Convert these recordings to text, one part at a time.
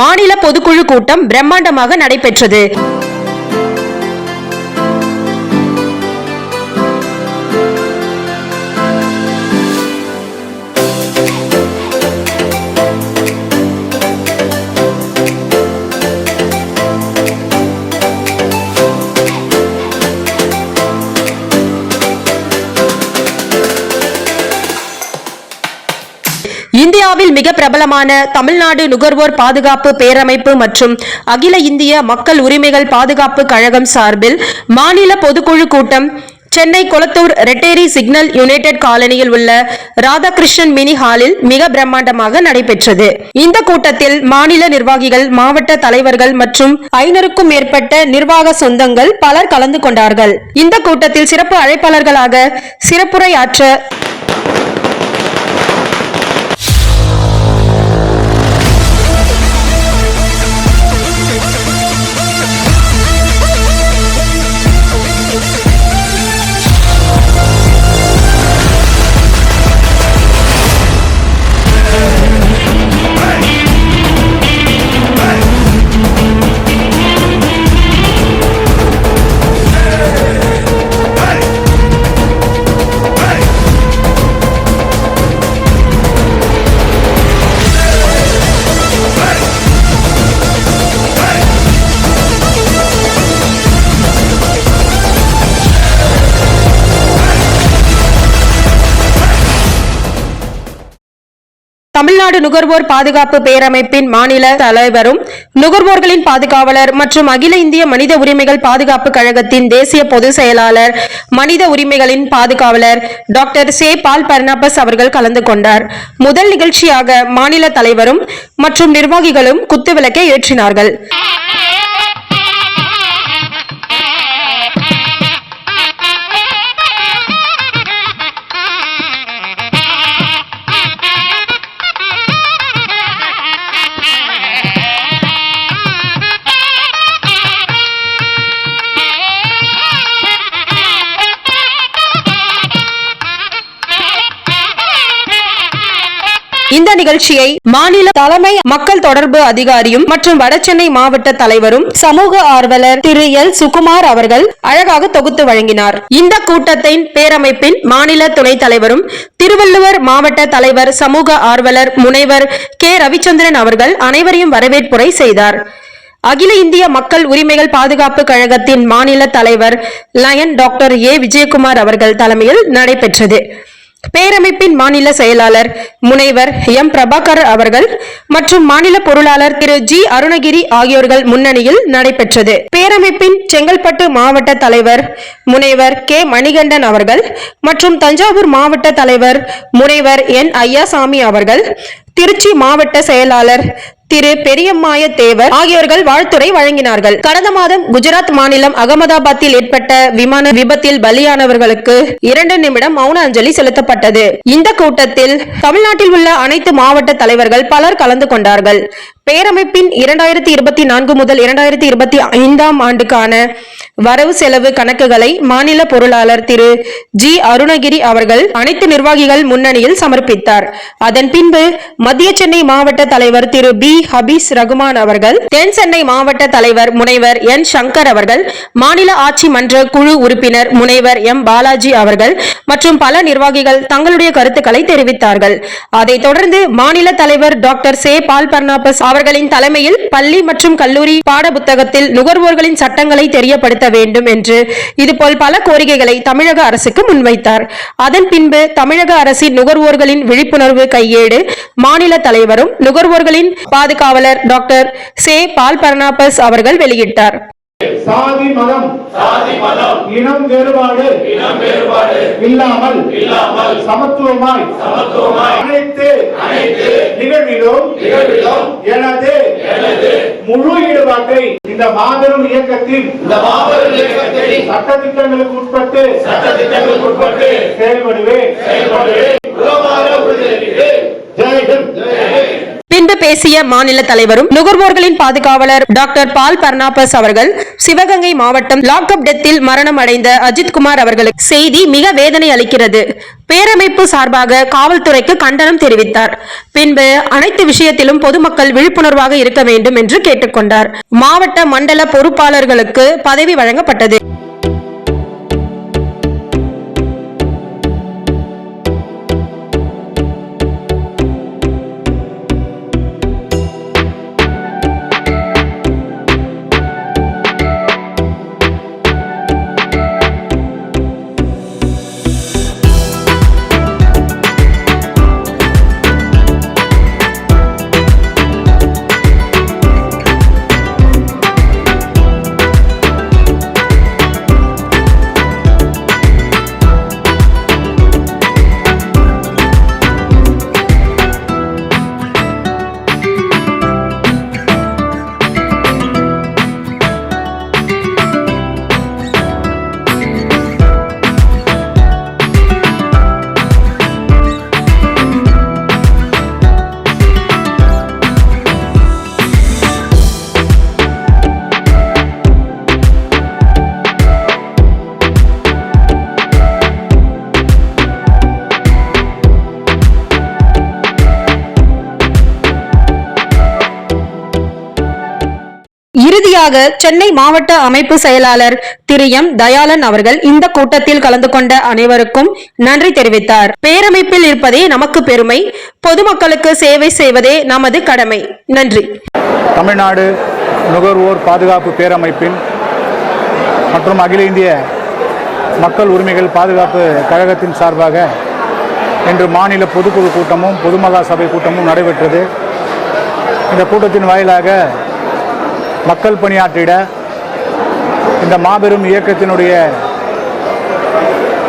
மாநில பொதுக்குழு கூட்டம் பிரம்மாண்டமாக நடைபெற்றது. இந்தியாவில் மிக பிரபலமான தமிழ்நாடு நுகர்வோர் பாதுகாப்பு பேரமைப்பு மற்றும் அகில இந்திய மக்கள் உரிமைகள் பாதுகாப்பு கழகம் சார்பில் மாநில பொதுக்குழு கூட்டம் சென்னை கொளத்தூர் ரெட்டேரி சிக்னல் யுனைடெட் காலனியில் உள்ள ராதாகிருஷ்ணன் மினி ஹாலில் மிக பிரம்மாண்டமாக நடைபெற்றது. இந்த கூட்டத்தில் மாநில நிர்வாகிகள் மாவட்ட தலைவர்கள் மற்றும் ஐநூறுக்கும் மேற்பட்ட நிர்வாக சொந்தங்கள் பலர் கலந்து கொண்டார்கள். இந்த கூட்டத்தில் சிறப்பு அழைப்பாளர்களாக சிறப்புரையாற்ற தமிழ்நாடு நுகர்வோர் பாதுகாப்பு பேரமைப்பின் மாநில தலைவரும் நுகர்வோர்களின் பாதுகாவலர் மற்றும் அகில இந்திய மனித உரிமைகள் பாதுகாப்பு கழகத்தின் தேசிய பொதுச் செயலாளர் மனித உரிமைகளின் பாதுகாவலர் டாக்டர் சே. பால் பர்னாபஸ் அவர்கள் கலந்து கொண்டார். முதல் நிகழ்ச்சியாக மாநில தலைவரும் மற்றும் நிர்வாகிகளும் குத்துவிளக்கை ஏற்றினார்கள். இந்த நிகழ்ச்சியை மாநில தலைமை மக்கள் தொடர்பு அதிகாரியும் மற்றும் வடசென்னை மாவட்ட தலைவரும் சமூக ஆர்வலர் திரு எல். சுகுமார் அவர்கள் அழகாக தொகுத்து வழங்கினார். இந்த கூட்டத்தின் பேரமைப்பின் மாநில துணைத் தலைவரும் திருவள்ளுவர் மாவட்ட தலைவர் சமூக ஆர்வலர் முனைவர் கே. ரவிச்சந்திரன் அவர்கள் அனைவரையும் வரவேற்புரை செய்தார். அகில இந்திய மக்கள் உரிமைகள் பாதுகாப்பு கழகத்தின் மாநில தலைவர் லயன் டாக்டர் ஏ. விஜயகுமார் அவர்கள் தலைமையில் நடைபெற்றது. பேரமைப்பின் மாநில செயலாளர் முனைவர் எம். பிரபாகர் அவர்கள் மற்றும் மாநில பொருளாளர் திரு. ஜி. அருணகிரி ஆகியோர்கள் முன்னணியில் நடைபெற்றது. பேரமைப்பின் செங்கல்பட்டு மாவட்ட தலைவர் முனைவர் கே. மணிகண்டன் அவர்கள் மற்றும் தஞ்சாவூர் மாவட்ட தலைவர் முனைவர் என். ஐயாசாமி அவர்கள் திருச்சி மாவட்ட செயலாளர் திரு பெரியம்மாய தேவர் ஆகியோர்கள் வாழ்த்துறை வழங்கினார்கள். கடந்த மாதம் குஜராத் மாநிலம் அகமதாபாத்தில் ஏற்பட்ட விமான விபத்தில் பலியானவர்களுக்கு இரண்டு நிமிடம் மௌன அஞ்சலி செலுத்தப்பட்டது. இந்த கூட்டத்தில் தமிழ்நாட்டில் உள்ள அனைத்து மாவட்ட தலைவர்கள் பலர் கலந்து கொண்டார்கள். பேரமைப்பின் இரண்டாயிரத்தி இருபத்தி நான்கு முதல் இரண்டாயிரத்தி இருபத்தி ஐந்தாம் ஆண்டுக்கான வரவு செலவு கணக்குகளை மாநில பொருளாளர் திரு ஜி அருணகிரி அவர்கள் அனைத்து நிர்வாகிகள் முன்னணியில் சமர்ப்பித்தார். அதன் பின்பு மத்திய சென்னை மாவட்ட தலைவர் திரு பி ஹபீஸ் ரகுமான் அவர்கள் தென் சென்னை மாவட்ட தலைவர் முனைவர் என் சங்கர் அவர்கள் மாநில ஆட்சி மன்ற குழு உறுப்பினர் முனைவர் எம் பாலாஜி அவர்கள் மற்றும் பல நிர்வாகிகள் தங்களுடைய கருத்துக்களை தெரிவித்தார்கள். அதைத் தொடர்ந்து மாநில தலைவர் டாக்டர் சே. பால் பர்னாபஸ் அவர்களின் தலைமையில் பள்ளி மற்றும் கல்லூரி பாட புத்தகத்தில் நுகர்வோர்களின் சட்டங்களை தெரியப்படுத்த வேண்டும் என்று இதுபோல் பல கோரிக்கைகளை தமிழக அரசுக்கு முன்வைத்தார். அதன் பின்பு தமிழக அரசின் நுகர்வோர்களின் விழிப்புணர்வு கையேடு மாநில தலைவரும் நுகர்வோர்களின் பாதுகாவலர் டாக்டர் சே பால் பர்னாபஸ் அவர்கள் வெளியிட்டார். சாதி மதம் சாதி மதம் இனம் வேறுபாடு இனம் வேறுபாடு இல்லாமல் இல்லாமல் சமத்துவமாய் சமத்துவமாய் அனைத்து அனைத்து நிகழ்விலும் நிகழ்விலும் எனது எனது முழு ஈடுபாட்டை இந்த மாபெரும் இயக்கத்தின் இந்த மாபெரும் இயக்கத்தை சட்டத்திட்டங்களுக்கு உட்பட்டு சட்டத்திட்டங்களுக்கு உட்பட்டு செயல்படுவேன். செயல்படுவேன். உலகமாக உறுதியளிக்கிறேன். ஜெய் ஹிந்த். ஜெய் தொடர்ந்து பேசிய மாநில தலைவரும் நுகர்வோர்களின் பாதுகாவலர் டாக்டர் பால் பர்னாபஸ் அவர்கள் சிவகங்கை மாவட்டம் லாக்அப் டெத்தில் மரணம் அடைந்த அஜித்குமார் அவர்களுக்கு செய்தி மிக வேதனை அளிக்கிறது. பேரமைப்பு சார்பாக காவல்துறைக்கு கண்டனம் தெரிவித்தார். பின்பு அனைத்து விஷயத்திலும் பொதுமக்கள் விழிப்புணர்வாக இருக்க வேண்டும் என்று கேட்டுக்கொண்டார். மாவட்ட மண்டல பொறுப்பாளர்களுக்கு பதவி வழங்கப்பட்டது. முன்னோடியாக சென்னை மாவட்ட அமைப்பு செயலாளர் திரு. எம். தயாளன் அவர்கள் இந்த கூட்டத்தில் கலந்து கொண்ட அனைவருக்கும் நன்றி தெரிவித்தார். பேரமைப்பில் இருப்பதே நமக்கு பெருமை. பொதுமக்களுக்கு சேவை செய்வதே நமது கடமை. நன்றி. தமிழ்நாடு நுகர்வோர் பாதுகாப்பு பேரமைப்பின் மற்றும் அகில இந்திய மக்கள் உரிமைகள் பாதுகாப்பு கழகத்தின் சார்பாக இன்று மாநில பொதுக்குழு கூட்டமும் பொதுமகா சபை கூட்டமும் நடைபெற்றது. இந்த கூட்டத்தின் வாயிலாக மக்கள் பணியாற்றிட இந்த மாபெரும் இயக்கத்தினுடைய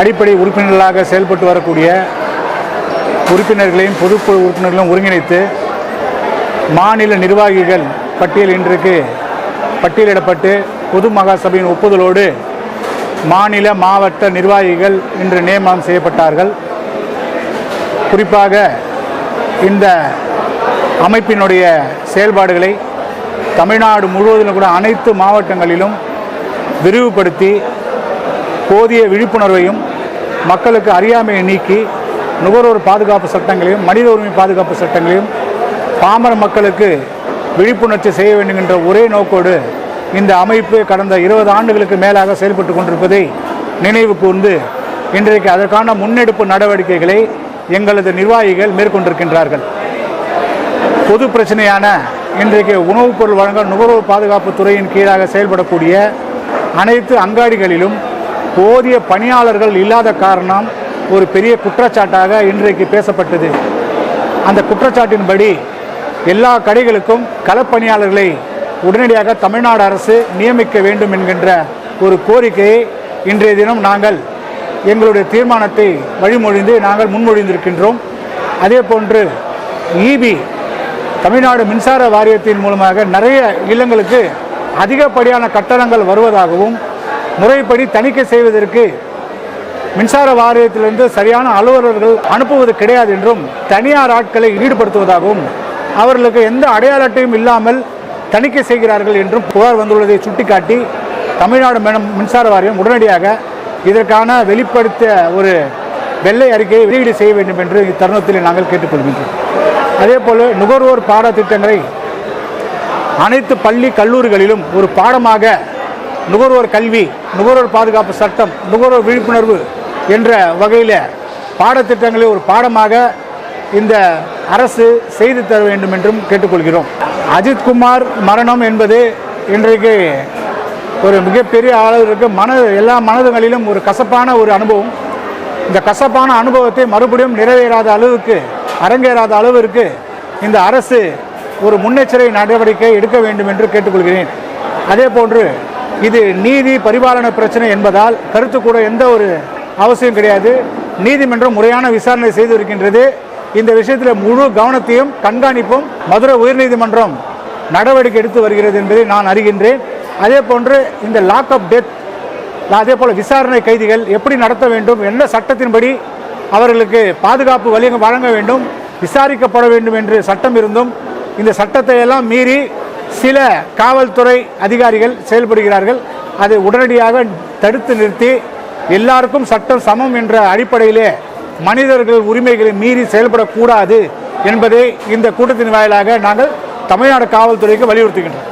அடிப்படை உறுப்பினர்களாக செயல்பட்டு வரக்கூடிய உறுப்பினர்களையும் பொதுக்குழு உறுப்பினர்களையும் ஒருங்கிணைத்து மாநில நிர்வாகிகள் பட்டியல் இன்றைக்கு பட்டியலிடப்பட்டு பொது மகாசபையின் ஒப்புதலோடு மாநில மாவட்ட நிர்வாகிகள் இன்று நியமனம் செய்யப்பட்டார்கள். குறிப்பாக இந்த அமைப்பினுடைய செயல்பாடுகளை தமிழ்நாடு முழுவதிலும் கூட அனைத்து மாவட்டங்களிலும் விரிவுபடுத்தி போதிய விழிப்புணர்வையும் மக்களுக்கு அறியாமையை நீக்கி நுகர்வோர் பாதுகாப்பு சட்டங்களையும் மனித உரிமை பாதுகாப்பு சட்டங்களையும் பாமர மக்களுக்கு விழிப்புணர்ச்சி செய்ய வேண்டும் என்ற ஒரே நோக்கோடு இந்த அமைப்பு கடந்த இருபது ஆண்டுகளுக்கு மேலாக செயல்பட்டு கொண்டிருப்பதை நினைவு கூர்ந்து இன்றைக்கு அதற்கான முன்னெடுப்பு நடவடிக்கைகளை எங்களது நிர்வாகிகள் மேற்கொண்டிருக்கின்றார்கள். பொது பிரச்சனையான இன்றைக்கு உணவுப் பொருள் வழங்க நுகர்வோர் பாதுகாப்பு துறையின் கீழாக செயல்படக்கூடிய அனைத்து அங்காடிகளிலும் போதிய பணியாளர்கள் இல்லாத காரணம் ஒரு பெரிய குற்றச்சாட்டாக இன்றைக்கு பேசப்பட்டது. அந்த குற்றச்சாட்டின்படி எல்லா கடைகளுக்கும் களப்பணியாளர்களை உடனடியாக தமிழ்நாடு அரசு நியமிக்க வேண்டும் என்கின்ற ஒரு கோரிக்கையை இன்றைய தினம் நாங்கள் எங்களுடைய தீர்மானத்தை வழிமொழிந்து நாங்கள் முன்மொழிந்திருக்கின்றோம். அதே போன்று இபி தமிழ்நாடு மின்சார வாரியத்தின் மூலமாக நிறைய இல்லங்களுக்கு அதிகப்படியான கட்டணங்கள் வருவதாகவும் முறைப்படி தணிக்கை செய்வதற்கு மின்சார வாரியத்திலிருந்து சரியான அலுவலர்கள் அனுப்புவது கிடையாது என்றும் தனியார் ஆட்களை ஈடுபடுத்துவதாகவும் அவர்களுக்கு எந்த அடையாள அட்டையும் இல்லாமல் தணிக்கை செய்கிறார்கள் என்றும் புகார் வந்துள்ளதை சுட்டிக்காட்டி தமிழ்நாடு மின்சார வாரியம் உடனடியாக இதற்கான வெளிப்படுத்த ஒரு வெள்ளை அறிக்கையை வெளியீடு செய்ய வேண்டும் என்று இத்தருணத்தில் நாங்கள் கேட்டுக்கொள்கின்றோம். அதே போல் நுகர்வோர் பாடத்திட்டங்களை அனைத்து பள்ளி கல்லூரிகளிலும் ஒரு பாடமாக நுகர்வோர் கல்வி நுகர்வோர் பாதுகாப்பு சட்டம் நுகர்வோர் விழிப்புணர்வு என்ற வகையில் பாடத்திட்டங்களை ஒரு பாடமாக இந்த அரசு செய்து தர வேண்டும் என்றும் கேட்டுக்கொள்கிறோம். அஜித்குமார் மரணம் என்பது இன்றைக்கு ஒரு மிகப்பெரிய அளவிற்கு மன எல்லா மனதுகளிலும் ஒரு கசப்பான ஒரு அனுபவம். இந்த கசப்பான அனுபவத்தை மறுபடியும் நிறைவேறாத அளவுக்கு அரங்கேறாத அளவிற்கு இந்த அரசு ஒரு முன்னெச்சரிக்கை நடவடிக்கை எடுக்க வேண்டும் என்று கேட்டுக்கொள்கிறேன். அதே போன்று இது நீதி பரிபாலன பிரச்சனை என்பதால் கருத்து கூட எந்த ஒரு அவசியம் கிடையாது. நீதிமன்றம் முறையான விசாரணை செய்து இருக்கின்றது. இந்த விஷயத்தில் முழு கவனத்தையும் கண்காணிப்பும் மதுரை உயர்நீதிமன்றம் நடவடிக்கை எடுத்து வருகிறது என்பதை நான் அறிகின்றேன். அதே போன்று இந்த லாக்அப் டெத் அதே போல் விசாரணை கைதிகள் எப்படி நடத்த வேண்டும் என்ன சட்டத்தின்படி அவர்களுக்கு பாதுகாப்பு வழங்க வழங்க வேண்டும் விசாரிக்கப்பட வேண்டும் என்று சட்டம் இருந்தும் இந்த சட்டத்தை எல்லாம் மீறி சில காவல்துறை அதிகாரிகள் செயல்படுகிறார்கள். அதை உடனடியாக தடுத்து நிறுத்தி எல்லாருக்கும் சட்டம் சமம் என்ற அடிப்படையிலே மனிதர்கள் உரிமைகளை மீறி செயல்படக்கூடாது என்பதை இந்த கூட்டத்தின் வாயிலாக நாங்கள் தமிழ்நாடு காவல்துறைக்கு வலியுறுத்துகின்றோம்.